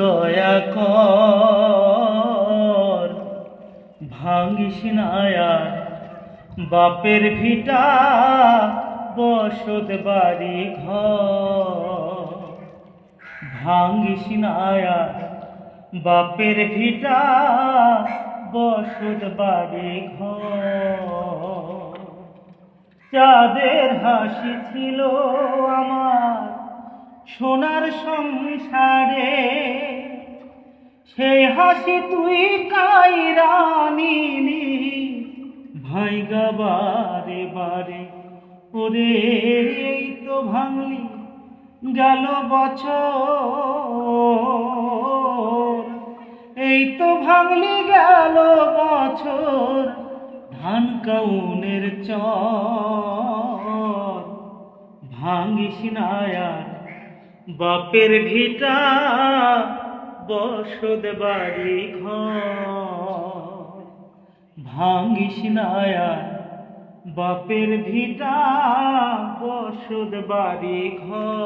দয়া কর। ভাঙ্গিস নায়ার বাপের ভিটা, বসত বাড়ি ঘর। ভাঙ্গিস নায়ার বাপের ভিটা, বসত বাড়ি ঘর। চাঁদের হাসি ছিল আমার, সোনার সংসারে সেই হাসি তুই কাইরানিলি ভাই বারে বারে, ওরে এই তো ভাঙলি গেল বছর। এই তো ভাঙলি গেল বছর ধান কাউনের চর। ভাঙ্গিস নায়ার বাপের ভিটা বসত বাড়ি ঘর। বাপের ভিটা বসত বাড়ি ঘর।